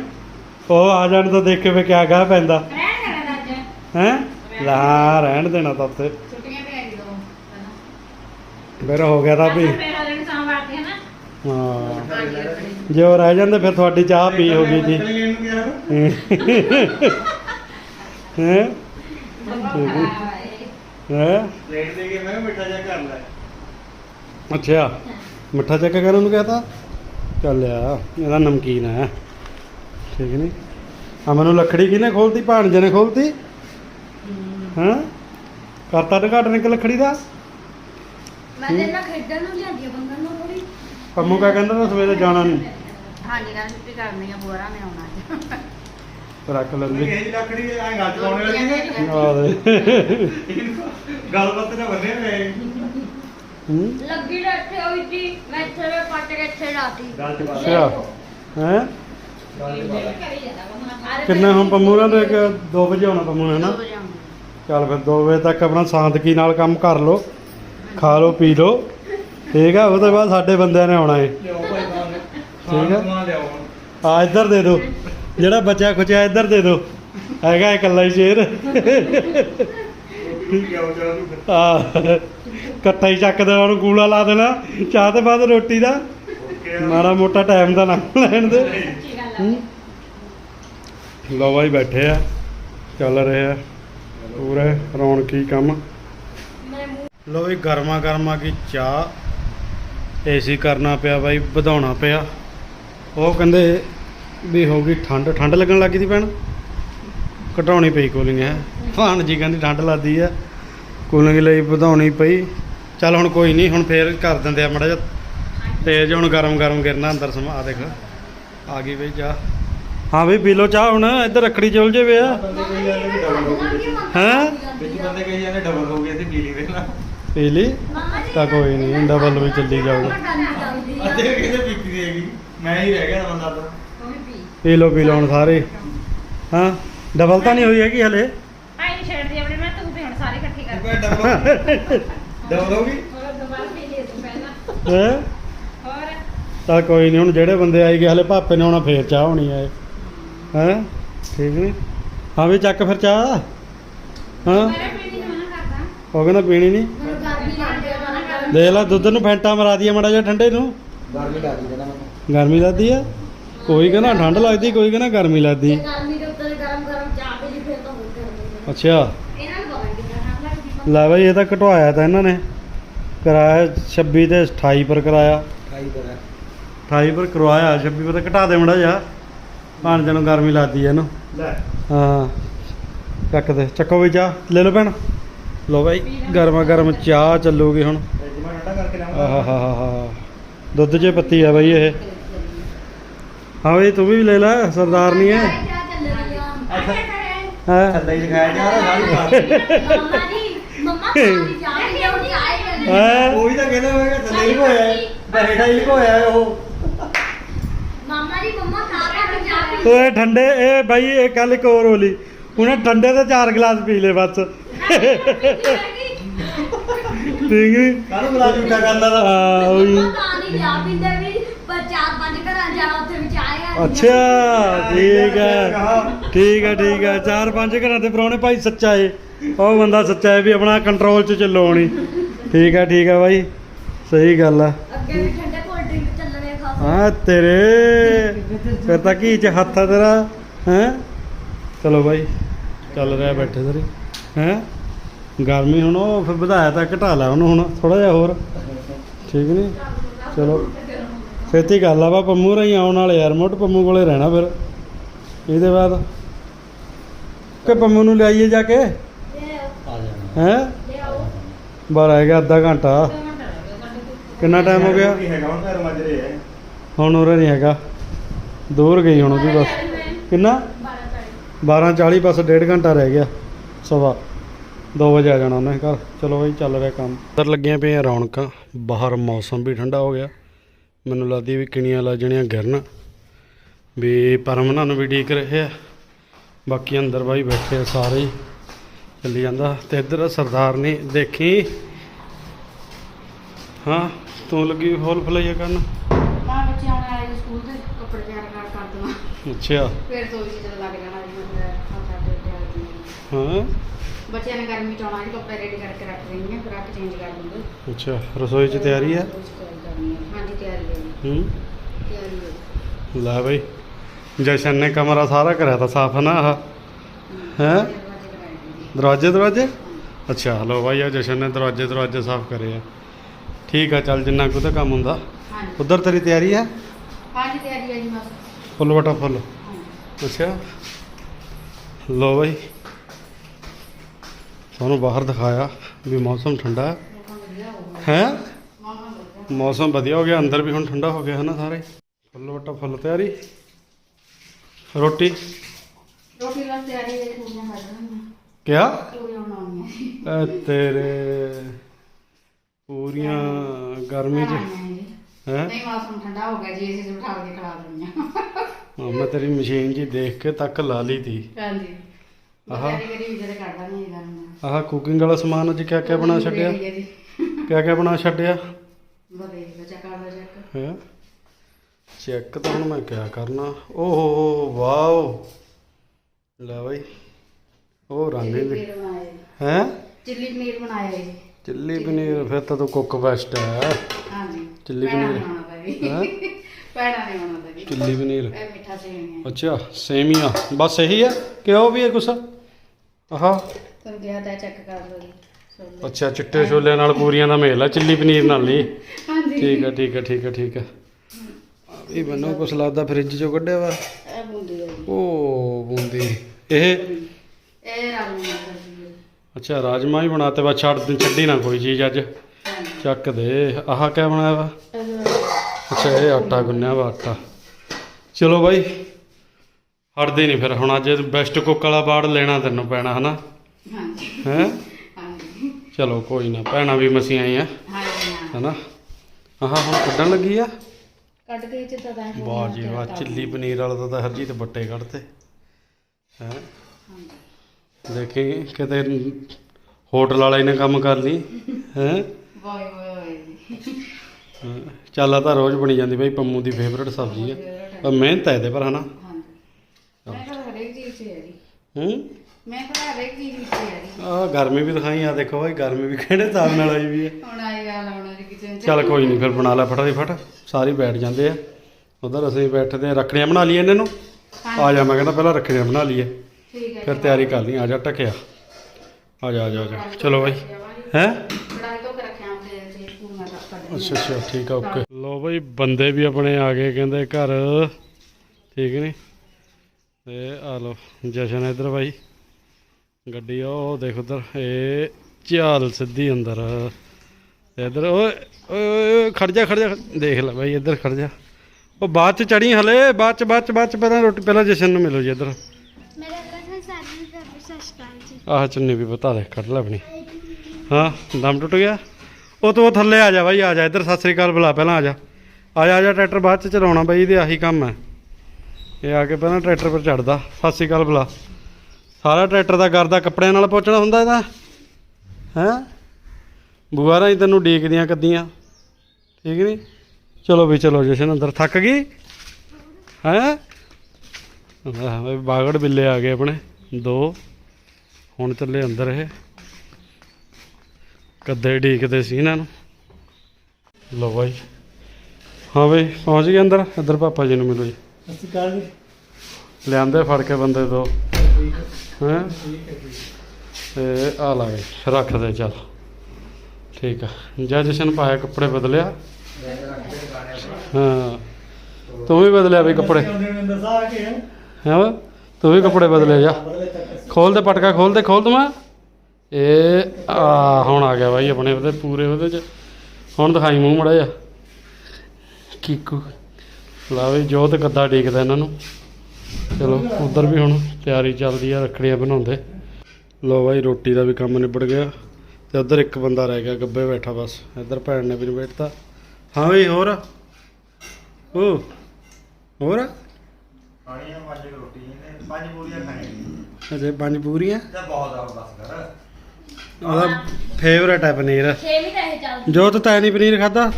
ਉਹ ਆ ਜਾਣ ਤਾਂ ਦੇਖ ਕੇ ਵੇ ਕਿਆ ਗਾ ਪੈਂਦਾ। ਰਹਿਣ ਦੇਣਾ ਅੱਜ। ਹੈਂ? ਲਾ ਰਹਿਣ ਦੇਣਾ ਤਾਂ ਉੱਥੇ। ਛੁੱਟੀਆਂ ਤੇ ਆਈ ਦੋ ਪਹਿਲਾਂ ਫਿਰ ਹੋ ਗਿਆ ਤਾਂ ਵੀ। ਮੇਰਾ ਦਿਨ ਸਾਂਭਾਰਦੇ ਹੈ ਨਾ। ਹਾਂ। ਹਾਂਜੀ ਰੱਖੜੀ ਜੇ ਉਹ ਰਹਿ ਜਾਂਦੇ ਫਿਰ ਤੁਹਾਡੀ ਚਾਹ ਪੀ ਹੋ ਗਈ ਜੀ। ਹੈ। ਹੈ? ਪਲੇਟ ਦੇ ਕੇ ਮੈਂ ਕਿਹਾ ਮਿੱਠਾ ਜਿਹਾ ਕਰ ਲੈ ਅੱਛਾ ਮਿੱਠਾ ਚੱਕ ਕਰਨ ਨੂੰ ਕਹਤਾ? ਚੱਲ ਆ ਇਹਦਾ ਨਮਕੀਨ ਹੈ। ਠੀਕ ਨਹੀਂ ਆ ਮੈਨੂੰ ਲੱਕੜੀ ਕਿਹਨੇ ਖੋਲਤੀ? ਭਾਣਜੇ ਨੇ ਖੋਲਤੀ? ਹਾਂ। ਕਰਤਾ ਢਗਾਟ ਨਿਕਲ ਲੱਕੜੀ ਦਾ? ਮੈਂ ਤੇ ਨਾ ਖੇਡਣ ਨੂੰ ਲਿਆਂਦੀ ਆ ਬੰਗਨ ਨੂੰ ਥੋੜੀ ਪੰਮੂ ਕਾ ਕਹਿੰਦਾ ਤਾਂ ਸਵੇਰੇ ਜਾਣਾ ਨਹੀਂ ਹਾਂਜੀ ਗੱਲ ਛੁੱਟੀ ਕਰਨੀ ਆ ਬੁਆਰਾ ਨੇ ਆਉਣਾ ਅੱਜ। ਰੱਖ ਲੈਂਦੀ। ਇਹ ਜੀ ਲੱਕੜੀ ਐ ਗੱਲ ਚਲਾਉਣੇ ਵਾਲੀ ਨੇ ਦੇ ਗੱਲਬਾਤ ਨਾ ਬੰਨੇ ਹੂੰ? ਲੱਗੀ ਰੱਖੇ ਹੋਈ ਸੀ ਮੈਂ ਇੱਥੇ ਦੇ ਪੱਟ ਕੇ ਇੱਥੇ ਲਾਤੀ। ਗੱਲ ਚ ਬਾਤ ਅੱਛਾ। ਹੈ? ਗੱਲ ਚ ਬਾਤ ਕਿੰਨੇ ਹੁਣ ਪੰਮੂ ਨਾਲ ਇੱਕ 2 ਵਜੇ ਆਉਣਾ ਪੰਮੂ ਨੇ ਦੋ ਚੱਲ ਫਿਰ 2 ਵਜੇ ਤੱਕ ਆਪਣਾ ਸਾਂਦਕੀ ਨਾਲ ਕੰਮ ਕਰ ਲਓ ਖਾ ਲਓ ਪੀ ਲਓ। ਠੀਕ ਆ ਉਹਦੇ ਬਾਅਦ ਸਾਡੇ ਬੰਦਿਆਂ ਨੇ ਆਉਣਾ ਏ। ਲਿਆਓ ਭਾਈ ਬਾਹਰ ਠੀਕ ਆ। ਲਿਆਓ ਆ ਇੱਧਰ ਦੇ ਦਿਓ। ਜਿਹੜਾ ਬਚਿਆ ਖੁਚਿਆ ਇੱਧਰ ਦੇ ਦਿਓ ਹੈਗਾ ਇਕੱਲਾ ਹੀ ਸ਼ੇਰ। ਆ ਕੱਟਾ ਹੀ ਚੱਕ ਦੇਣਾ ਉਹਨੂੰ ਕੂਲਾ ਲਾ ਦੇਣਾ ਚਾਹ ਤੋਂ ਬਾਅਦ ਰੋਟੀ ਦਾ। ਮਾੜਾ ਮੋਟਾ ਟਾਈਮ ਦਾ ਲੰਘ ਲੈਣ ਦੇ। ਗੱਲ। ਲਓ ਬਾਈ ਬੈਠੇ ਆ ਚੱਲ ਰਹੇ ਆ। ਪੂਰੇ ਰੌਣਕੀ ਕੰਮ। ਲਓ ਵੀ ਗਰਮਾ ਗਰਮਾ ਕੀ ਚਾਹ। ਏਸੀ ਕਰਨਾ ਪਿਆ ਬਾਈ ਵਧਾਉਣਾ ਪਿਆ। ਉਹ ਕਹਿੰਦੇ ਵੀ ਹੋ ਗਈ ਠੰਡ। ਠੰਡ ਲੱਗਣ ਲੱਗੀ ਦੀ ਭੈਣ। ਘਟਾਉਣੀ ਪਈ ਕੂਲਿੰਗ ਹੈ। ਭਾਣ ਜੀ ਕਹਿੰਦੀ ਠੰਡ ਲੱਗਦੀ ਆ ਕੂਲਿੰਗ ਲਈ ਵਧਾਉਣੀ ਪਈ। ਚੱਲ ਹੁਣ ਕੋਈ ਨਹੀਂ, ਹੁਣ ਫੇਰ ਕਰ ਦਿੰਦੇ ਆ ਮੜਾ ਜਿਹਾ। ਤੇਜ਼ ਹੁਣ ਗਰਮ ਗਰਮ ਗਿਰਨਾ ਅੰਦਰ ਸਮਾ ਆ ਦੇਖ। ਆ ਗਈ ਬਈ ਚਾਹ। ਹਾਂ ਬਈ, ਪੀ ਲਓ ਚਾਹ ਹੁਣ। ਇੱਧਰ ਰੱਖੜੀ ਚੁੱਲ ਜੇ ਪਿਆ। ਆ ਬੰਦੇ ਕਹੀ ਜਾਂਦੇ ਡਬਲ ਹੋ? ਗਈ ਹੈਂ? ਪੀਲੀ ਦੇ ਨਾਲ ਪੀ ਤਾਂ ਕੋਈ ਨਹੀਂ ਡਬਲ ਵੀ ਚੱਲੀ ਜਾਊਗਾ। ਅੱਧੇ ਕਹਿੰਦੇ ਪੀਤੀ ਦੀ ਮੈਂ ਹੀ ਰਹਿ ਗਿਆ ਬੰਦਾ ਤਾਂ। ਲਓ ਪੀ ਲਓ ਹੁਣ ਸਾਰੇ। ਹਾਂ ਡਬਲ ਤਾਂ ਨਹੀਂ ਹੋਈ ਹੈਗੀ ਹਲੇ। ਆਈ ਨਹੀਂ ਛੱਡਦੀ ਆਪਣੇ ਮੈਂ ਤੂੰ ਵੀ ਹੁਣ ਸਾਰੇ ਇਕੱਠੀ ਕਰ। ਕੋਈ ਡਬਲ ਡਬਲ ਹੋ ਗਈ? ਹੋਰ ਦੁਬਾਰਾ ਪੀ ਲਈ ਤੂੰ ਪਹਿਲਾਂ। ਹੈ? ਹੋਰ? ਤਾਂ ਕੋਈ ਨਹੀਂ ਹੁਣ ਜਿਹੜੇ ਬੰਦੇ ਆਏ ਗਏ ਹਲੇ ਭਾਪੇ ਨੇ ਆਉਣਾ ਫੇਰ ਚਾਹ ਹੋਣੀ ਹੈ ਹੈ? ਠੀਕ ਨਹੀਂ ਹਾਂ ਵੀ ਚੱਕ ਫਿਰ ਚਾਹ। ਹਾਂ? ਮੇਰੇ ਪੀਣੀ ਨੂੰ। ਪੀਣੀ ਨਹੀਂ ਦੇਖ ਲੈ ਦੁੱਧ ਨੂੰ ਫੈਂਟਾ ਮਰਾ ਦਈਏ ਮੜਾ ਜਿਹਾ ਠੰਡੇ ਨੂੰ। ਗਰਮੀ ਲੱਗਦੀ ਮੈਨੂੰ। ਗਰਮੀ ਲੱਗਦੀ ਆ? ਕੋਈ ਕਹਿੰਦਾ ਠੰਡ ਲੱਗਦੀ ਕੋਈ ਕਹਿੰਦਾ ਗਰਮੀ ਲੱਗਦੀ। ਗਰਮੀ ਦੇ ਉੱਤੇ ਗਰਮ ਗਰਮ ਚਾਹ ਪੀ ਲਈ ਫਿਰ ਤਾਂ ਹੋਰ ਗਰਮੀ ਅੱਛਾ। ਇਹਨਾਂ ਨੂੰ ਪਤਾ ਕਿੰਨਾ ਠੰਡ ਲੱਗਦੀ ਲੈ ਬਾਈ ਇਹ ਤਾਂ ਘਟਵਾਇਆ ਤਾਂ ਇਹਨਾਂ ਨੇ। ਕਰਾਇਆ 26 ਤੇ 28 ਪਰ ਕਰਾਇਆ। ਖਾਈ ਕਰਾ 28 ਪਰ ਕਰਵਾਇਆ 26 ਪਰ ਘਟਾ ਦੇ ਮੜਾ ਜਾ ਭਾਣਜੇ ਨੂੰ ਗਰਮੀ ਲੱਗਦੀ ਐ ਇਹਨੂੰ। ਲੈ। ਹਾਂ। ਚੱਕ ਦੇ ਚੱਕੋ ਵੀ ਚਾਹ। ਲੈ ਲਓ ਭੈਣ। ਲਓ ਬਾਈ ਗਰਮਾ ਗਰਮ ਚਾਹ ਚੱਲੂਗੀ ਹੁਣ। ਆਹਾ ਲਾਉਂਗਾ ਹਾ ਹਾ ਹਾ। ਦੁੱਧ 'ਚ ਪੱਤੀ ਆ ਬਾਈ ਇਹ। ਹਾਂ ਬਈ ਤੂੰ ਵੀ ਲੈ ਲੈ ਸਰਦਾਰ ਨਹੀਂ ਹੈ। ਹੈ। ਥੱਲੇ ਹੀ ਦਿਖਾਇਆ ਜਾ ਰਿਹਾ ਸਾਰੀ ਬਾਤ। ਹੀ। ਉਹੀ ਤਾਂ ਕਹਿੰਦਾ ਹੋਇਆ ਥੱਲੇ ਹੀ ਹੋਇਆ ਹੈ ਬੈਠਾ ਹੀ ਹੋਇਆ ਹੈ ਉਹ। ਓਏ ਠੰਡੇ ਇਹ ਬਾਈ ਇਹ ਕੱਲ ਇੱਕ ਹੋਰ ਹੋਲੀ। ਉਹਨੇ ਠੰਡੇ ਦੇ ਚਾਰ ਗਲਾਸ ਪੀ ਲਏ ਬਸ। ਠੀਕ ਹੈ ਕਾਹਨੂੰ ਬਲਾ ਝੂਠਾ ਕਰਦਾ ਦਾ ਹਾਂ ਉਹੀ। ਅੱਛਾ ਠੀਕ ਹੈ ਠੀਕ ਹੈ ਠੀਕ ਹੈ ਚਾਰ ਪੰਜ ਘਰਾਂ ਦੇ ਪ੍ਰਾਹੁਣੇ ਭਾਈ ਸੱਚਾ ਏ। ਉਹ ਬੰਦਾ ਸੱਚਾ ਏ ਵੀ ਆਪਣਾ ਕੰਟਰੋਲ 'ਚ ਚੱਲੋ ਹੋਣੀ। ਠੀਕ ਹੈ ਠੀਕ ਹੈ ਬਾਈ। ਸਹੀ ਗੱਲ ਆ। ਅੱਗੇ ਵੀ ਠੰਡੇ ਕੋਲਡ ਡਰਿੰਕ ਚੱਲਣੇ ਖਾਸ। ਹਾਂ ਤੇਰੇ। ਫਿਰ ਤਾਂ ਕੀ ਚ ਹੱਥ ਆ ਤੇਰਾ? ਹੈ? ਚਲੋ ਬਾਈ ਚੱਲ ਰਿਹਾ ਬੈਠੇ ਤੇਰੇ। ਹੈ? ਗਰਮੀ ਹੁਣ ਉਹ ਫਿਰ ਵਧਾਇਆ ਤਾਂ ਘਟਾ ਲਾ ਉਹਨੂੰ ਹੁਣ ਥੋੜਾ ਜਿਹਾ ਹੋਰ। ਠੀਕ ਨਹੀਂ ਚਲੋ। ਛੇਤੀ ਗੱਲ ਆ ਵਾ, ਪੰਮੂ ਰਹੀ ਆਉਣ ਵਾਲੇ ਯਾਰ, ਮੋਟ ਪੰਮੂ ਕੋਲੇ ਰਹਿਣਾ ਫਿਰ। ਇਹਦੇ ਬਾਅਦ? ਕਿ ਪੰਮੂ ਨੂੰ ਲਿਆਈਏ ਜਾ ਕੇ? ਆ ਜਾਣਾ ਹੈ? ਬਾਹਰ ਆਏਗਾ ਅੱਧਾ ਘੰਟਾ। ਕਿੰਨਾ ਟਾਈਮ ਹੋ ਗਿਆ? ਹੁਣ ਹੁਣ ਉਰੇ ਨਹੀਂ ਹੈਗਾ। ਦੂਰ ਗਈ ਹੁਣ ਉਹਦੀ ਬਸ। ਕਿੰਨਾ? 12:40 ਬਸ ਡੇਢ ਘੰਟਾ ਰਹਿ ਗਿਆ ਸਵਾ। 2 ਵਜੇ ਆ ਜਾਣਾ ਉਹਨੇ ਘਰ। ਚਲੋ ਬਈ, ਚੱਲ ਰਿਹਾ ਕੰਮ। ਅੰਦਰ ਲੱਗੀਆਂ ਪਈਆਂ ਰੌਣਕਾਂ। ਬਾਹਰ ਮੌਸਮ ਵੀ ਠੰਡਾ ਹੋ ਗਿਆ। ਮੈਨੂੰ ਲੱਗਦੀ ਵੀ ਕਿਣੀਆਂ ਲੱਗ ਜਾਣੀਆਂ ਗਿਰਨ। ਵੀ ਪਰਮਨਾਂ ਨੂੰ ਵੀ ਡੀਕ ਰਹੇ ਆ। ਬਾਕੀ ਅੰਦਰ ਬਾਈ ਬੈਠੇ ਆ ਸਾਰੇ ਚੱਲੀ ਜਾਂਦਾ। ਤੇ ਇੱਧਰ ਸਰਦਾਰ ਨੇ ਦੇਖੀ। ਹਾਂ ਤੂੰ ਲੱਗੀ ਹੋਲ ਫਲਾਈਆ ਕਰਨ? ਤਾਂ ਬੱਚੇ ਆਉਣ ਵਾਲੇ ਸਕੂਲ ਦੇ ਕੱਪੜੇ ਤਿਆਰ ਕਰ ਕਰ ਦੇਣਾ। ਅੱਛਾ। ਫਿਰ ਵੀ ਜਦੋਂ ਲੱਗ ਜਾਣਾ ਹਾਂ। ਬੱਚਿਆਂ ਨੇ ਗਰਮੀ ਚ ਆਉਣਾ ਜੀ ਕੱਪੜੇ ਰੈਡੀ ਕਰਕੇ ਰੱਖ ਦੇਣੀ ਆ ਫਿਰ ਆ ਕੇ ਚੇਂਜ ਕਰ ਦੂੰਗੇ ਅੱਛਾ ਰਸੋਈ 'ਚ ਤਿਆਰੀ ਹੈ ਹਾਂਜੀ ਤਿਆਰੀ ਹੈ ਜੀ ਹੂੰ? ਤਿਆਰੀ ਹੈ ਲੈ ਬਈ ਜਸ਼ਨ ਨੇ ਕਮਰਾ ਸਾਰਾ ਕਰਿਆ ਤਾਂ ਸਾਫ਼ ਨਾ ਆਹ? ਹੈਂ? ਦਰਵਾਜ਼ੇ ਦਰਵਾਜ਼ੇ ਅੱਛਾ ਹਲੋ ਬਾਈ ਆ ਜਸ਼ਨ ਨੇ ਦਰਵਾਜ਼ੇ ਦਰਵਾਜ਼ੇ ਸਾਫ਼ ਕਰੇ ਆ। ਠੀਕ ਆ ਚੱਲ ਜਿੰਨਾ ਕੁ ਤਾਂ ਕੰਮ ਹੁੰਦਾ। ਹਾਂਜੀ। ਉਧਰ ਤੇਰੀ ਤਿਆਰੀ ਹੈ? ਹਾਂਜੀ ਤਿਆਰੀ ਹੈ ਜੀ ਬਸ। ਫੁੱਲ ਵਟਾ ਫੁੱਲ। ਅੱਛਾ। ਲੋ ਬਾਈ। ਤੁਹਾਨੂੰ ਬਾਹਰ ਦਿਖਾਇਆ ਵੀ ਮੌਸਮ ਠੰਡਾ ਹੈ। ਹੈ? ਮੌਸਮ ਵਧੀਆ ਹੋ ਗਿਆ ਅੰਦਰ ਵੀ ਹੁਣ ਠੰਡਾ ਹੋ ਗਿਆ ਹੈ ਨਾ ਸਾਰੇ। ਫੁੱਲ ਵਟਾ ਫੁੱਲ ਤਿਆਰੀ। ਰੋਟੀ? ਰੋਟੀ ਬਸ ਤਿਆਰੀ ਹੈ ਪੂਰੀਆਂ ਦੇਣੀਆਂ ਕਿਆ? ਪੂਰੀਆਂ ਬਣਾਉਣੀਆਂ। ਤੇਰੇ ਪੂਰੀਆਂ ਗਰਮੀ ਚ। ਹੈ? ਨਹੀਂ ਮੌਸਮ ਠੰਡਾ ਹੋ ਗਿਆ ਜੀ ਅਸੀਂ ਉਠਾ ਕੇ ਖਿਲਾ ਦਿੰਦੀਆਂ ਮੈਂ ਤੇਰੀ ਮਸ਼ੀਨ ਜੀ ਦੇਖ ਕੇ ਤੱਕ ਲਾ ਲਈ ਤੀ। ਹਾਂਜੀ। ਆਹ। ਕੁਕਿੰਗ ਵਾਲਾ ਸਮਾਨ ਅੱਜ ਕਿਆ ਕਿਆ ਬਣਾ ਛੱਡਿਆ? ਕਿਆ ਕਿਆ ਬਣਾ ਛੱਡਿਆ? ਬੜੇ ਬੱਚਾ ਕਰ ਚੱਕ ਹੈ? ਚੈੱਕ ਤਾਂ ਹੁਣ ਮੈਂ ਕਿਆ ਕਰਨਾ? ਓਹ ਵਾਓ। ਲੈ ਬਾਈ। ਉਹ ਰਾਨੇ ਚਿੱਲੀ ਦੇ ਪਨੀਰ ਬਣਾਇਆ ਹੈ? ਚਿੱਲੀ ਪਨੀਰ ਬਣਾਇਆ ਜੀ ਚਿੱਲੀ ਪਨੀਰ ਫਿਰ ਤਾਂ ਤੂੰ ਕੁੱਕ ਬੈਸਟ ਹੈ ਹਾਂਜੀ। ਚਿੱਲੀ ਪਨੀਰ। ਬਣਾਉਣਾ ਜੀ ਹੈਂ? ਭੈਣਾਂ ਨੇ ਬਣਾਉਣਾ ਜੀ ਚਿੱਲੀ ਪਨੀਰ। ਇਹ ਮਿੱਠਾ ਸੇਵੀਆਂ ਅੱਛਾ ਸੇਮੀਆਂ। ਬਸ ਇਹੀ ਹੈ ਕਿ ਉਹ ਵੀ ਹੈ ਕੁਛ ਆਹਾ। ਤੁਹਾਨੂੰ ਕਿਹਾ ਤਾਂ ਚੈੱਕ ਕਰ ਲਓ ਜੀ। ਛੋਲੇ। ਅੱਛਾ ਚਿੱਟੇ ਛੋਲਿਆਂ ਨਾਲ ਪੂਰੀਆਂ ਦਾ ਮੇਲ ਹੈ ਚਿੱਲੀ ਪਨੀਰ ਨਾਲ ਨਹੀਂ? ਹਾਂਜੀ। ਠੀਕ ਹੈ ਠੀਕ ਹੈ ਠੀਕ ਹੈ ਠੀਕ ਹੈ। ਆਹ ਵੀ ਮੈਨੂੰ ਕੁਛ ਲੱਗਦਾ ਫ੍ਰਿਜ ਚੋਂ ਕੱਢਿਆ ਵਾ। ਇਹ ਬੂੰਦੀ ਹੈ ਜੀ। ਉਹ ਬੂੰਦੀ। ਇਹ? ਇਹ ਰਾਜਮਾ ਸਬਜ਼ੀ ਹੈ ਅੱਛਾ ਰਾਜਮਾ ਹੀ ਬਣਾਤੇ ਬਸ ਛੱਡ ਛੱਡੀ ਨਾ ਕੋਈ ਚੀਜ਼ ਅੱਜ। ਹਾਂਜੀ। ਚੱਕ ਦੇ। ਆਹ ਕਿਆ ਬਣਾਇਆ ਵਾ? ਅੱਛਾ ਇਹ ਆਟਾ ਗੁੰਨਿਆ ਵਾ ਆਟਾ। ਚਲੋ ਬਾਈ ਹਟਦੇ ਨਹੀਂ ਫਿਰ। ਹੁਣ ਅੱਜ ਬੈਸਟ ਕੁੱਕ ਵਾਲਾ ਬਾੜ ਲੈਣਾ ਤੈਨੂੰ ਪੈਣਾ ਹਨਾ? ਹਾਂਜੀ। ਹੈ? ਚਲੋ ਕੋਈ ਨਾ ਭੈਣਾਂ ਵੀ ਮਸੀਆਂ ਆਈਆਂ ਹਾਂਜੀ ਹਾਂ ਹਨਾ? ਆਹ ਹੁਣ ਕੱਢਣ ਲੱਗੀ ਆ? ਕੱਢ ਕੇ ਚ ਤਾਂ ਦਾਣਾ ਵਾਹ ਜੀ ਵਾਹ ਚਿੱਲੀ ਪਨੀਰ ਵਾਲਾ ਤਾਂ ਤਾਂ ਹਰਜੀਤ ਬੱਟੇ ਕੱਢਤੇ। ਹੈ? ਦੇਖੀ ਕਿਤੇ ਹੋਟਲ ਵਾਲਾ ਇਹਨੇ ਕੰਮ ਕਰ ਲਈ ਹੈ? ਵਾਏ ਵਾਏ ਚੱਲ ਆ ਤਾਂ ਰੋਜ਼ ਬਣੀ ਜਾਂਦੀ ਬਈ ਪੰਮੂ ਦੀ ਫੇਵਰਟ ਸਬਜ਼ੀ ਆ। ਪਰ ਮਿਹਨਤ ਹੈ ਇਹਦੇ ਪਰ ਹਨਾ? ਹਾਂਜੀ। ਮੈਂ ਹਰੇਕ ਚੀਜ਼ ਚ ਹੈ ਜੀ। ਹੂੰ? ਮੈਂ ਹਰੇਕ ਚੀਜ਼ ਵਿੱਚ ਹੈ ਜੀ ਆ ਗਰਮੀ ਵੀ ਦਿਖਾਈ ਆ ਦੇਖੋ ਬਾਈ ਗਰਮੀ ਵੀ ਕਿਹੜੇ ਹਿਸਾਬ ਨਾਲ ਆਈ ਵੀ ਹੈ ਹੁਣ ਆਈ ਗੱਲ ਹੁਣ ਜੀ ਕਿਚਨ ਚ। ਚੱਲ ਕੋਈ ਨਹੀਂ ਫਿਰ ਬਣਾ ਲੈ ਫਟਾ ਦੀ ਫਟ ਸਾਰੇ ਬੈਠ ਜਾਂਦੇ ਆ। ਉਧਰ ਅਸੀਂ ਬੈਠਦੇ ਆ ਰੱਖੜੀਆਂ ਬਣਾ ਲਈਏ ਇਹਨਾਂ ਨੂੰ? ਆ ਜਾ ਮੈਂ ਕਹਿੰਦਾ ਪਹਿਲਾਂ ਰੱਖੜੀਆਂ ਬਣਾ ਲਈਏ। ਠੀਕ ਹੈ ਫਿਰ ਤਿਆਰੀ ਕਰ ਲਈ ਆ ਜਾ ਟਕਿਆ ਆ ਜਾ ਆ ਜਾ ਆ ਜਾ। ਚਲੋ ਬਾਈ। ਹੈ? ਕੜਾਈ ਤੋਂ ਕੇ ਰੱਖਿਆ ਤੇ ਤੇ ਪੂਰੀਆਂ ਦਾ ਕੱਢ ਅੱਛਾ ਅੱਛਾ ਠੀਕ ਆ ਓਕੇ। ਲੋ ਬਾਈ ਬੰਦੇ ਵੀ ਆਪਣੇ ਆ ਗਏ ਕਹਿੰਦੇ ਘਰ। ਠੀਕ ਨਹੀਂ ਤੇ ਆ ਲੋ ਜਸ਼ਨ ਇੱਧਰ ਬਾਈ। ਗੱਡੀ ਉਹ ਦੇਖ ਉਧਰ ਇਹ ਚਾਲ ਸਿੱਧੀ ਅੰਦਰ। ਇੱਧਰ ਓਏ ਓਏ ਖੜ ਜਾ ਖੜ ਜਾ ਦੇਖ ਲੈ ਬਾਈ ਇੱਧਰ ਖੜ ਜਾ। ਉਹ ਬਾਅਦ ਚ ਚੜੀ ਹਲੇ ਬਾਅਦ ਚ ਬਾਅਦ ਚ ਬਾਅਦ ਚ ਪਹਿਲਾਂ ਰੋਟੀ ਪਹਿਲਾਂ ਜਸ਼ਨ ਨੂੰ ਮਿਲੋ ਜੀ ਇੱਧਰ। ਆਹ ਚੁੰਨੀ ਵੀ ਬਤਾ ਦੇ ਕੱਢ ਲੈ ਆਪਣੀ। ਹਾਂ ਦਮ ਟੁੱਟ ਗਿਆ? ਉਹ ਤੋਂ ਥੱਲੇ ਆ ਜਾ ਬਾਈ ਆ ਜਾ ਇੱਧਰ ਸਤਿ ਸ੍ਰੀ ਅਕਾਲ ਬੁਲਾ ਪਹਿਲਾਂ ਆ ਜਾ। ਆ ਜਾ ਆ ਜਾ ਟਰੈਕਟਰ ਬਾਅਦ ਚ ਚਲਾਉਣਾ ਬਾਈ ਇਹਦੇ ਆਹੀ ਕੰਮ ਹੈ। ਇਹ ਆ ਕੇ ਪਹਿਲਾਂ ਟਰੈਕਟਰ ਪਰ ਚੜਦਾ ਸਤਿ ਸ੍ਰੀ ਅਕਾਲ ਬੁਲਾ। ਸਾਰਾ ਟਰੈਕਟਰ ਦਾ ਕਰਦਾ ਕੱਪੜਿਆਂ ਨਾਲ ਪਹੁੰਚਣਾ ਹੁੰਦਾ ਇਹਦਾ। ਹੈ? ਬੁਆਰਾਂ ਹੀ ਤੈਨੂੰ ਡੀਕਦੀਆਂ ਕੱਦੀਆਂ। ਠੀਕ ਨਹੀਂ ਚਲੋ ਵੀ ਚਲੋ ਜਸ਼ਨ ਅੰਦਰ ਥੱਕ ਗਈ। ਹੈ? ਬਾਗੜ ਬਿੱਲੇ ਆ ਗਏ ਆਪਣੇ ਦੋ। ਹੁਣ ਚੱਲੇ ਅੰਦਰ ਇਹ। ਕੱਦੇ ਢੀਕਦੇ ਸੀ ਇਹਨਾਂ ਨੂੰ। ਲੋ ਬਾਈ। ਹਾਂ ਬਈ ਪਹੁੰਚ ਗਏ ਅੰਦਰ। ਇੱਧਰ ਪਾਪਾ ਜੀ ਨੂੰ ਮਿਲੋ ਜੀ। ਅਸੀਂ ਕਰ ਲਿਆਂਦੇ ਫੜ ਕੇ ਬੰਦੇ ਦੋ। ਹੈਂ? ਤੇ ਆ ਲਾ ਗਏ ਰੱਖ ਦੇ ਚੱਲ। ਠੀਕ ਆ। ਜੈ ਜਸ਼ਨ ਪਾਇਆ ਕੱਪੜੇ ਬਦਲਿਆ। ਹਾਂ। ਤੂੰ ਵੀ ਬਦਲਿਆ ਬਈ ਕੱਪੜੇ। ਦੱਸਾ ਤੂੰ ਵੀ ਕੱਪੜੇ ਬਦਲੇ ਜਾ। ਖੋਲ ਦੇ ਪਟਕਾ, ਖੋਲ ਦੇ, ਖੋਲ ਦਮਾ ਇਹ ਆ, ਹੁਣ ਆ ਗਿਆ ਬਾਈ ਆਪਣੇ ਉਹਦੇ ਪੂਰੇ ਉਹਦੇ ਚ। ਹੁਣ ਦਿਖਾਈ ਮੂੰਹ ਮੜਾ ਜਾ ਕੀਕੂ ਲਾ ਵੀ ਜੋਤ ਕੱਦਾ ਡੀਕਦਾ ਇਹਨਾਂ ਨੂੰ। ਚਲੋ ਉਧਰ ਵੀ ਹੁਣ ਤਿਆਰੀ ਚੱਲਦੀ ਆ ਰੱਖੜੀਆਂ ਬਣਾਉਂਦੇ। ਲੋ ਬਾਈ ਰੋਟੀ ਦਾ ਵੀ ਕੰਮ ਨਿਬੜ ਗਿਆ। ਤੇ ਉਧਰ ਇੱਕ ਬੰਦਾ ਰਹਿ ਗਿਆ ਗੱਬੇ ਬੈਠਾ ਬਸ। ਇੱਧਰ ਭੈਣ ਨੇ ਵੀ ਨਿਬੇੜਤਾ ਹਾਂ ਬਈ ਹੋਰ? ਓ ਹੋਰ? ਖਾਣੀਆਂ ਪੰਜ ਰੋਟੀ ਨੇ ਪੰਜ ਪੂਰੀਆਂ ਖਾਣੀਆਂ ਅਜੇ ਪੰਜ ਪੂਰੀਆਂ? ਤਾਂ ਬਹੁਤ ਆ ਬਸ ਕਰ। ਉਹਦਾ ਫੇਵਰੇਟ ਹੈ ਪਨੀਰ। ਛੇ ਵੀ ਤਾਂ ਇਹ ਚੱਲ ਜੋ ਤੂੰ ਤੈ ਨਹੀਂ ਪਨੀਰ ਖਾਦਾ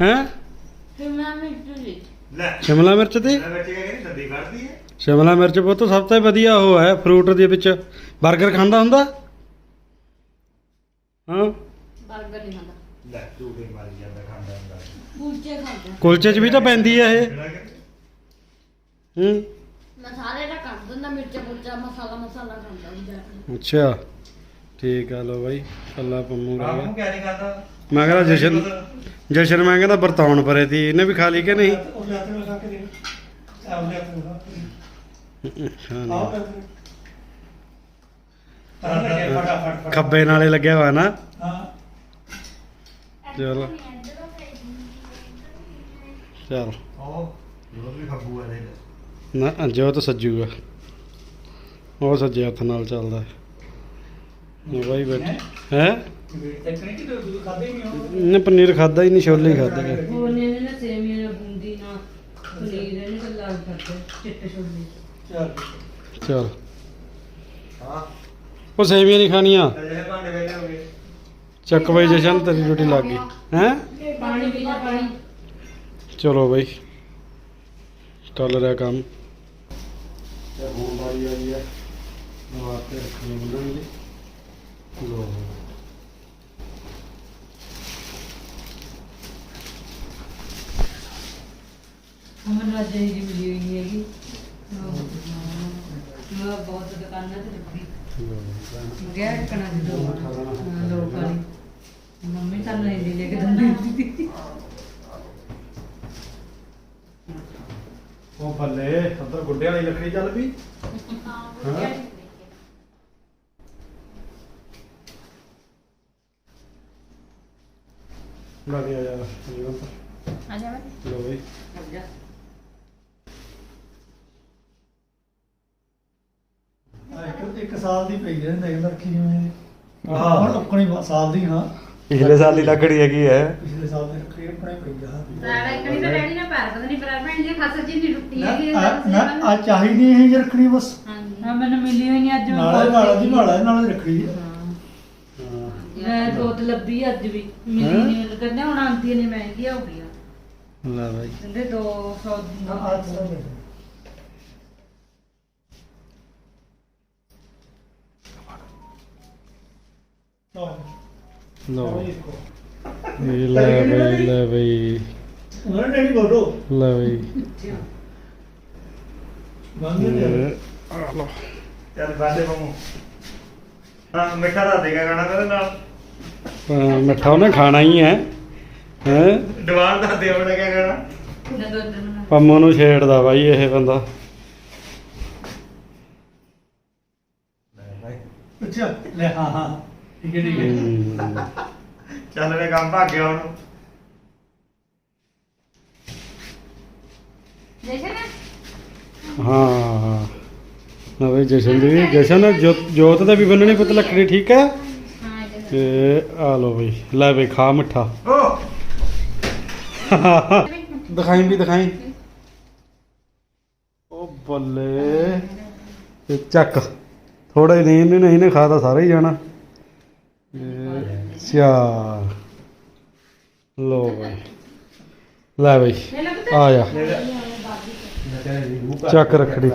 ਹੈ? ਲੈ। ਸ਼ਿਮਲਾ ਮਿਰਚ ਤੇ? ਇਹ ਬੱਚੇ ਕਹਿੰਦੇ? ਦੰਦੀ ਕੱਢਦੀ ਹੈ। ਸ਼ਿਮਲਾ ਮਿਰਚ ਬਹੁਤ ਸਭ ਤੋਂ ਵਧੀਆ ਉਹ ਹੈ ਫਰੂਟ ਦੇ ਵਿੱਚ। 버ਗਰ ਖਾਂਦਾ ਹੁੰਦਾ? ਹਾਂ? ਬਰਗਰ ਨਹੀਂ ਖਾਂਦਾ। ਲੈ ਝੂਠੇ ਮਾਰੀ ਜਾਂਦਾ ਖਾਂਦਾ ਹੁੰਦਾ। ਕੁਲਚੇ ਖਾਂਦਾ। ਕੁਲਚੇ 'ਚ ਵੀ ਤਾਂ ਪੈਂਦੀ ਹੈ ਇਹ। ਜਿਹੜਾ ਕਿ ਹੂੰ? ਮਸਾਲੇ ਦਾ ਕੱਢ ਦਿੰਦਾ ਮਿਰਚਾ ਮੁਰਚਾ ਮਸਾਲਾ ਮਸਾਲਾ ਖਾਂਦਾ ਹੁੰਦਾ ਅੱਛਾ। ਠੀਕ ਆ ਲੋ ਬਾਈ ਕੱਲਾ ਪੰਮੂ ਰਹਿ ਆਪ ਗਿਆ। ਨੂੰ ਕਿਆ ਨਹੀਂ ਕਰਦਾ ਮੈਂ ਕਹਿੰਦਾ ਜਸ਼ਨ ਜਸ਼ਨ ਮੈਂ ਕਹਿੰਦਾ ਵਰਤਾਉਣ ਪਰੇ ਸੀ ਇਹਨੇ ਵੀ ਖਾ ਲਈ ਕਿ ਨਹੀਂ? ਉਹ ਲੈ ਕੇ ਲਗਾ ਕੇ ਦੇ ਆ ਲੈ ਕੇ ਲਗਾ ਹਾਂ, ਤਾਂ ਲੱਗੇ ਫਟਾਫਟ ਫਟਾਫਟ। ਖੱਬੇ ਨਾਲੇ ਲੱਗਿਆ ਹੋਇਆ ਨਾ। ਹਾਂ ਚਲੋ। ਚਲ। ਉਹ ਜੋ ਵੀ ਖੱਬੂ ਹੈ ਦੇ ਨਾ ਜੋਤ ਸੱਜੂਗਾ ਉਹ ਸੱਜੇ ਹੱਥ ਨਾਲ ਚੱਲਦਾ। ਇਹ ਬਾਈ ਬੈਠੇ ਹੈਂ? ਦੁੱਧ ਖਾਦੇ ਨਹੀਂ ਇਹਨੇ ਪਨੀਰ ਖਾਦਾ ਹੀ ਨਹੀਂ ਛੋਲੇ ਹੀ ਖਾਦੇ ਗਏ ਉਹਨੇ ਨੇ ਨਾ ਸੇਮੀਆਂ ਨਾਲ ਬੂੰਦੀ ਨਾਲ ਪਨੀਰ ਇਹਨੇ ਕਰਦੇ ਚਿੱਟੇ ਛੋਲੇ। ਚੱਲ। ਚਲ। ਹਾਂ। ਉਹ ਸੇਵੀਆਂ ਨਹੀਂ ਖਾਣੀਆਂ। ਜਿਹੜੇ ਭਾਂਡੇ ਵੇਲੇ ਹੋ ਗਏ ਚੱਕ ਬਈ ਜਸ਼ਨ ਤੇਰੀ ਡਿਊਟੀ ਲੱਗ ਗਈ। ਹੈ? ਪਾਣੀ ਪੀ ਲੈ ਪਾਣੀ। ਚਲੋ ਬਈ। ਚੱਲ ਰਿਹਾ ਕੰਮ। ਤੇ ਹੁਣ ਵਾਰੀ ਆਈ ਹੈ ਵਾਸਤੇ ਰੱਖਣੀ ਬਣਾਉਣੀ ਲੋ ਮੈਨੂੰ ਅੱਜ ਇਹ ਜੀ ਮਿਲੀ ਹੋਈ ਨਹੀਂ ਹੈਗੀ। ਮੈਂ ਬਹੁਤ ਦੁਕਾਨਾਂ ਤੇ ਰੱਖੀ। ਗਿਆ ਕਣਾ ਦੀ ਦੋ ਹਾਂ, ਦੋ ਮੰਮੀ ਸਾਨੂੰ ਇਹ ਲੈ ਕੇ ਦਿੰਦੀ ਸੀ। ਉਹ ਬੱਲੇ ਉੱਧਰ ਗੁੱਡੇ ਵਾਲੀ ਲੱਕੜੀ ਚੱਲ ਪਈ। ਹਾਂ ਵਧੀਆ ਯਾਰ ਜੀਵਨ ਆ ਜਾ ਲੋ ਬਈ ਇੱਕ ਇੱਕ ਸਾਲ ਦੀ ਪਈ ਰਹਿੰਦਾ ਇਹ ਰੱਖੀ ਜਿਵੇਂ ਹਾਂ। ਹੁਣ ਉੱਕਣੀ ਸਾਲ ਦੀ ਹਾਂ। ਪਿਛਲੇ ਸਾਲ ਦੀ ਲੱਕੜੀ ਹੈਗੀ ਹੈ। ਪਿਛਲੇ ਸਾਲ ਦੀ ਰੱਖੀ ਆਪਣੇ ਪਈ ਆ ਸਾਰਾ ਇਕਣੀ ਤਾਂ ਡੈਡੀ ਨੇ ਪੈਰ ਪਤਾ ਨਹੀਂ ਪਰ ਭੈਣ ਜੀ ਖਾਸਾ ਜੀ ਨਹੀਂ ਟੁੱਟੀ ਨਾ ਹੈਗੀ ਆ- ਨਾ ਆ ਚਾਹੀਦੀ ਇਹ ਜਿਹੀ ਰੱਖਣੀ ਬਸ। ਹਾਂ ਮੈਨੂੰ ਮਿਲੀ ਹੋਈ ਨਹੀਂ ਅੱਜ। ਮੈਂ ਨਾਲੇ ਨਾਲੇ ਦੀ ਦੇਖੀ। ਨਾਲੇ ਨਾਲੇ ਰੱਖੜੀ ਹੈ। ਮੈਂ ਬਹੁਤ ਲੱਭੀ ਅੱਜ ਵੀ ਮਿਲੀ ਹੈਂ? ਨਹੀਂ ਕਹਿੰਦੇ ਹੁਣ ਆਂਟੀ ਨੇ ਮਹਿੰਗੀ ਹੋ ਗਈ ਆ। ਲੈ ਬਾਈ। ਕਹਿੰਦੇ 200 ਆ ਆ ਚਲੋ ਲੋ ਇਹ ਲੈ ਬਈ ਲੈ ਬਈ ਉਹਨਾਂ ਨੇ ਨਹੀਂ ਬੋਲੋ ਲੈ ਬਈ ਬੰਦ ਦੇ ਆ ਲੋ ਚੱਲ ਬਾਦੇ ਬੰਮੂ ਹਾਂ ਮਿੱਠਾ ਦਾ ਦੇਗਾ ਗਾਣਾ ਕਦੇ ਨਾਲ ਅਹ ਮਿੱਠਾ ਉਹਨੇ ਖਾਣਾ ਹੀ ਹੈ ਹੈ ਦੀਵਾਰ ਦਾ ਦੇ ਉਹਨੇ ਕਿਆ ਗਾਣਾ ਨਾ ਦੋ ਦਿਨ ਪੰਮੋ ਨੂੰ ਛੇੜਦਾ ਬਾਈ ਇਹ ਬੰਦਾ ਅੱਛਾ ਲੈ ਹਾਂ ਹਾਂ ਠੀਕ ਹੈ ਠੀਕ ਹੈ। ਹਮ, ਚੱਲ ਵੇ ਕੰਮ ਭਾਗ ਗਿਆ ਉਹਨੂੰ ਹਾਂ ਹਾਂ। ਜਸ਼ਨ ਦੀ ਵੀ ਜਸ਼ਨ ਜੋਤ ਜੋਤ ਦਾ ਵੀ ਬੰਨਣੀ ਪੁੱਤ ਲੱਕੜੀ ਠੀਕ ਹੈ? ਹਾਂ ਤੇ ਆ ਲੋ ਬਈ ਲੈ ਬਈ ਖਾ ਮਿੱਠਾ। ਓ। ਦਿਖਾਈ ਵੀ ਦਿਖਾਈ। ਉਹ ਬੱਲੇ। ਤੇ ਚੱਕ। ਥੋੜਾ ਹੀ ਨਹੀਂ ਇਹਨੇ ਨਹੀਂ ਨੇ ਖਾਦਾ ਸਾਰਾ ਹੀ ਜਾਣਾ। ਚਾਰ ਲੋ ਬਈ। ਲੈ ਬਈ ਆ ਜਾ। ਚੱਕ ਰੱਖੜੀ।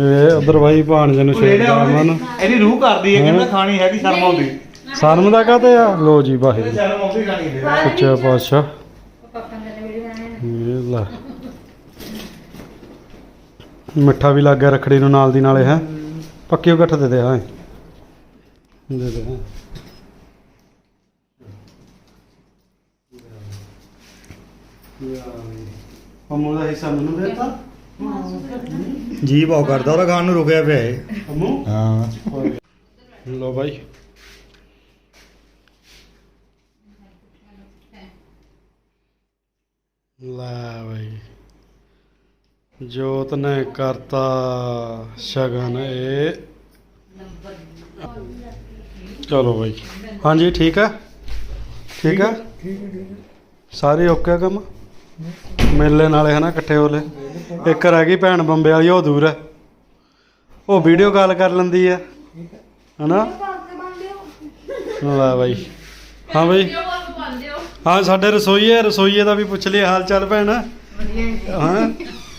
ਇਹ ਉਧਰ ਬਾਈ ਭਾਣਜੇ ਨੂੰ ਛੇੜਦਾ ਮਨ। ਇਹਦੀ ਰੂਹ ਕਰਦੀ ਹੈ? ਕਹਿੰਦਾ ਖਾਣੀ ਹੈਗੀ ਸ਼ਰਮ ਆਉਂਦੀ? ਸ਼ਰਮ ਦਾ ਕਾਤੇ ਆ? ਲੋ ਜੀ ਵਾਹਿਗੁਰੂ ਸ਼ਰਮ ਆਉਂਦੀ ਖਾਣੀ ਦੇ ਸੱਚਾ ਪਾਤਸ਼ਾਹ। ਇਹ ਲੈ। ਮਿੱਠਾ ਵੀ ਲੱਗ ਗਿਆ ਰੱਖੜੀ ਨੂੰ ਨਾਲ ਦੀ ਨਾਲੇ ਹੈ? ਪੱਕਿਓ ਗੱਠ ਦੇ ਦੇ ਹਾਂ। ਦੇ ਦੇ। ਹਾਂ ਅਮੂ ਦਾ ਹਿੱਸਾ ਮੈਨੂੰ ਦੇ ਦਿੱਤਾ? ਜੀ ਬਹੁਤ ਕਰਦਾ ਉਹਦਾ ਖਾਣ ਨੂੰ ਰੁਕਿਆ ਪਿਆ ਏ ਅਮੂ ਹਾਂ। ਲੋ ਬਾਈ। ਲੈ ਬਾਈ। ਜੋਤ ਨੇ ਕਰਤਾ ਸ਼ਗਨ ਇਹ। ਚਲੋ ਬਾਈ। ਹਾਂਜੀ ਠੀਕ ਆ? ਠੀਕ ਆ? ਸਾਰੇ ਓਕੇ ਆ ਕੰਮ? ਮੇਲੇ ਨਾਲੇ ਹਨਾ ਇਕੱਠੇ ਹੋਲੇ। ਇੱਕ ਰਹਿ ਗਈ ਭੈਣ ਬੰਬੇ ਵਾਲੀ ਉਹ ਦੂਰ ਹੈ ਉਹ ਵੀਡੀਓ ਕਾਲ ਕਰ ਲੈਂਦੀ ਆ। ਹਨਾ? ਲੈ ਬਾਈ। ਹਾਂ ਬਾਈ। ਹਾਂ ਸਾਡੇ ਰਸੋਈਏ ਰਸੋਈਏ ਦਾ ਵੀ ਪੁੱਛ ਲਿਆ ਹਾਲ ਚਾਲ ਭੈਣ। ਵਧੀਆ ਹਾਂ?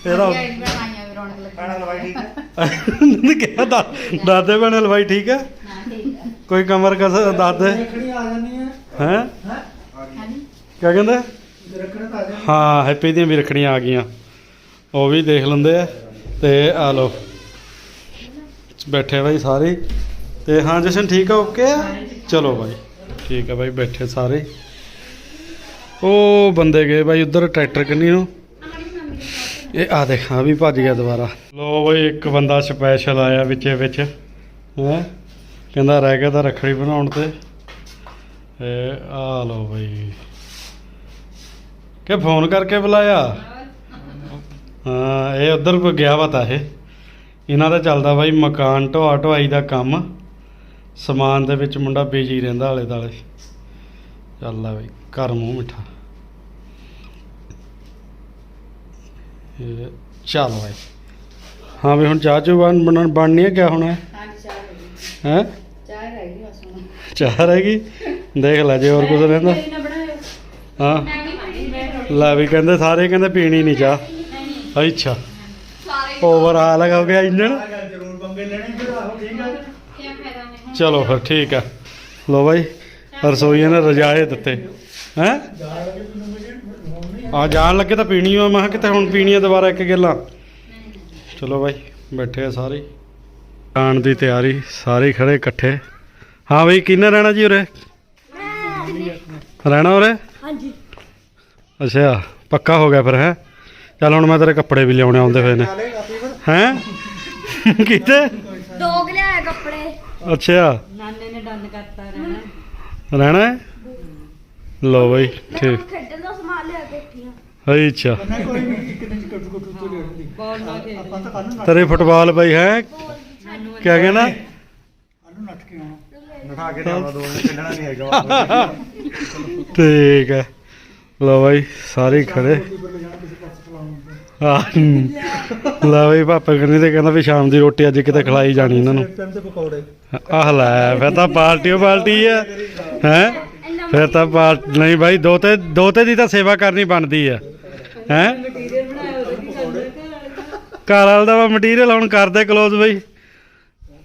ਇਹਦਾ ਵਧੀਆ ਬਣਾਈਆਂ ਵੀ ਰੌਣਕ ਲੱਗੀ। ਖਾਣਾ ਲਵਾਈ ਠੀਕ ਹੈ ਦਾਦੇ ਭੈਣ ਹਲਵਾਈ ਠੀਕ ਹੈ ਹਾਂ ਠੀਕ ਹੈ ਕੋਈ ਕਮਰ ਕਸ ਦਾਦੇ ਰੱਖੜੀ ਆ ਜਾਂਦੀ ਹੈ। ਹੈ? ਕਿਆ ਕਹਿੰਦੇ? ਰੱਖਣਾ ਤਾਂ ਆ ਜਾਂਦੀ। ਹਾਂ ਹੈਪੀ ਦੀਆਂ ਵੀ ਰੱਖੜੀਆਂ ਆ ਗਈਆਂ। ਉਹ ਵੀ ਦੇਖ ਲੈਂਦੇ ਆ। ਤੇ ਆ ਲੋ ਬੈਠੇ ਬਾਈ ਸਾਰੇ। ਤੇ ਹਾਂ ਜਸ਼ਨ ਠੀਕ ਆ? ਓਕੇ ਆ? ਚਲੋ ਬਾਈ। ਠੀਕ ਆ ਬਾਈ ਬੈਠੇ ਸਾਰੇ। ਉਹ ਬੰਦੇ ਗਏ ਬਾਈ ਉਧਰ ਟਰੈਕਟਰ ਕੰਨੀ ਨੂੰ। ਇਹ ਆ ਦੇਖ ਆ ਵੀ ਭੱਜ ਗਿਆ ਦੁਬਾਰਾ। ਲੋ ਬਈ ਇੱਕ ਬੰਦਾ ਸਪੈਸ਼ਲ ਆਇਆ ਵਿੱਚੇ ਵਿੱਚ। ਹੈ? ਕਹਿੰਦਾ ਰਹਿ ਗਿਆ ਤਾਂ ਰੱਖੜੀ ਬਣਾਉਣ ਤੇ। ਇਹ ਆ ਲੋ ਬਈ। ਕਿ ਫੋਨ ਕਰਕੇ ਬੁਲਾਇਆ? ਹਾਂ ਇਹ ਉਧਰ ਗਿਆ ਵਾ ਤਾਂ ਇਹ। ਇਹਨਾਂ ਦਾ ਚੱਲਦਾ ਬਾਈ ਮਕਾਨ ਢੋਆ ਢੋਆਈ ਦਾ ਕੰਮ। ਸਮਾਨ ਦੇ ਵਿੱਚ ਮੁੰਡਾ ਬੀਜੀ ਰਹਿੰਦਾ ਆਲੇ ਦਾਲੇ ਚੱਲ ਆ ਬਈ ਘਰ ਮੂੰਹ ਮਿੱਠਾ। ਚੱਲ ਬਾਈ। ਹਾਂ ਵੀ ਹੁਣ ਚਾਹ ਚੂ ਬਣ ਬਣਨ ਬਣਨੀ ਹੈ ਕਿਆ ਹੋਣਾ? ਹੈ ਹੈਂ? ਚਾਹ ਹੈਗੀ। ਦੇਖ ਲੈ ਜੇ ਹੋਰ ਕੁਝ ਰਹਿੰਦਾ। ਹਾਂ। ਲੈ ਵੀ ਕਹਿੰਦੇ ਸਾਰੇ ਕਹਿੰਦੇ ਪੀਣੀ ਨਹੀਂ ਚਾਹ। ਅੱਛਾ। ਓਵਰ ਹਾਲ ਹੋ ਗਿਆ ਇੰਜਣ। ਜ਼ਰੂਰ ਬੰਗੇ ਲੈਣੇ ਫਿਰ ਆਹੋ ਠੀਕ ਆ। ਚਲੋ ਫਿਰ ਠੀਕ ਆ। ਲੋ ਬਾਈ ਰਸੋਈਆਂ ਨੇ ਰਜਾਏ ਦਿੱਤੇ। ਹੈ? ਆ ਜਾਣ ਲੱਗੇ ਤਾਂ ਪੀਣੀ ਆ। ਮੈਂ ਕਿਹਾ ਕਿਤੇ ਹੁਣ ਪੀਣੀ ਆ ਦੁਬਾਰਾ ਇੱਕ ਗਿੱਲਾ। ਚਲੋ ਬਾਈ ਬੈਠੇ ਆ ਸਾਰੇ। ਖਾਣ ਦੀ ਤਿਆਰੀ ਸਾਰੇ ਖੜੇ ਇਕੱਠੇ। ਹਾਂ ਬਈ ਕਿੰਨੇ ਰਹਿਣਾ ਜੀ ਉਰੇ? ਰਹਿਣਾ ਉਰੇ? ਹਾਂਜੀ। ਅੱਛਾ ਪੱਕਾ ਹੋ ਗਿਆ ਫਿਰ ਹੈ? ਚੱਲ ਹੁਣ ਮੈਂ ਤੇਰੇ ਕੱਪੜੇ ਵੀ ਲਿਆਉਣੇ ਆਉਂਦੇ ਹੋਏ ਨੇ। ਹੈ? ਕਿਤੇ ਦੋ ਕੁ ਲਿਆਏ ਕੱਪੜੇ। ਅੱਛਾ। ਨਾਨੇ ਨੇ ਡੰਦ ਕਰਤਾ ਰਹਿਣਾ। ਰਹਿਣਾ ਹੈ? ਲੋ ਬਈ ਠੀਕ। ਖੇਡਣ ਦਾ ਸਮਾਨ ਲਿਆ ਕੇ ਇੱਥੀਆਂ ਅੱਛਾ। ਤੇਰੇ ਫੁੱਟਬਾਲ ਬਈ ਹੈ? ਕਿਆ ਨੂੰ ਨਠਾ ਕੇ ਲਿਆਉਣਾ ਦੋ ਖੇਡਣਾ ਨਹੀਂ ਹੈਗਾ ਠੀਕ ਹੈ। ਲੋ ਬਈ, ਸਾਰੇ ਹੀ ਖੜੇ। ਉੱਪਰ ਲੈ ਬਈ, ਪਾਪਾ ਕਹਿੰਦੇ ਤੇ ਕਹਿੰਦਾ ਵੀ ਸ਼ਾਮ ਦੀ ਰੋਟੀ ਅੱਜ ਕਿਤੇ ਖਲਾਈ ਜਾਣੀ ਇਹਨਾਂ ਨੂੰ। ਟਾਈਮ ਤੇ ਪਕੌੜੇ ਆਹ ਲੈ, ਫਿਰ ਤਾਂ ਪਾਰਟੀ ਓ ਪਾਰਟੀ ਆ। ਹੈ? ਫਿਰ ਤਾਂ ਪਾਰ ਨਹੀਂ ਬਾਈ ਦੋਤੇ ਦੋਤੇ ਦੀ ਤਾਂ ਸੇਵਾ ਕਰਨੀ ਬਣਦੀ ਆ। ਹੈ? ਮਟੀਰੀਅਲ ਬਣਾਇਆ ਉਹਦਾ ਕੀ ਕਰਦਾ ਘਰ ਵਾਲ ਦਾ ਮਟੀਰੀਅਲ ਹੁਣ ਕਰਦੇ ਕਲੋਜ਼ ਬਾਈ।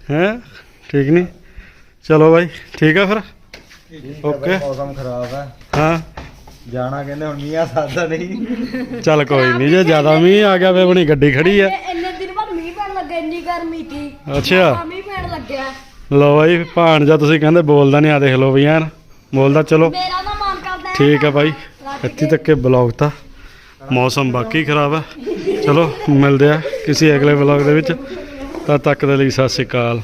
ਹੈ? ਠੀਕ ਨਹੀਂ ਚਲੋ ਬਾਈ ਠੀਕ ਆ ਫਿਰ? ਓਕੇ ਮੌਸਮ ਖਰਾਬ ਹੈ ਹਾਂ। ਜਾਣਾ ਕਹਿੰਦੇ ਹੁਣ ਮੀਂਹ ਆ ਸਕਦਾ ਨਹੀਂ। ਚੱਲ ਕੋਈ ਨਹੀਂ ਜੇ ਜ਼ਿਆਦਾ ਮੀਂਹ ਆ ਗਿਆ ਵੇ ਬਣੀ ਗੱਡੀ ਖੜੀ ਆ। ਇਹ ਇੰਨੇ ਦਿਨ ਬਾਅਦ ਮੀਂਹ ਪੈਣ ਲੱਗਾ ਇੰਨੀ ਗਰਮੀ ਸੀ। ਅੱਛਾ। ਮੀਂਹ ਪੈਣ ਲੱਗਿਆ। ਲੋ ਬਾਈ ਭਾਣਜਾ ਤੁਸੀਂ ਕਹਿੰਦੇ ਬੋਲਦਾ ਨਹੀਂ ਆ ਦੇਖ ਲਓ ਵੀ ਯਾਰ ਬੋਲਦਾ ਚਲੋ। ਮੇਰਾ ਨਾ ਮਨ ਕਰਦਾ ਹੈ ਠੀਕ ਆ ਬਾਈ ਇੱਥੇ ਤੱਕ ਕੇ ਬਲੌਗ ਤਾਂ ਮੌਸਮ ਬਾਕੀ ਖਰਾਬ ਹੈ ਚਲੋ ਮਿਲਦੇ ਆ ਕਿਸੇ ਅਗਲੇ ਬਲੌਗ ਦੇ ਵਿੱਚ। ਤਦ ਤੱਕ ਦੇ ਲਈ ਸਤਿ ਸ਼੍ਰੀ ਅਕਾਲ।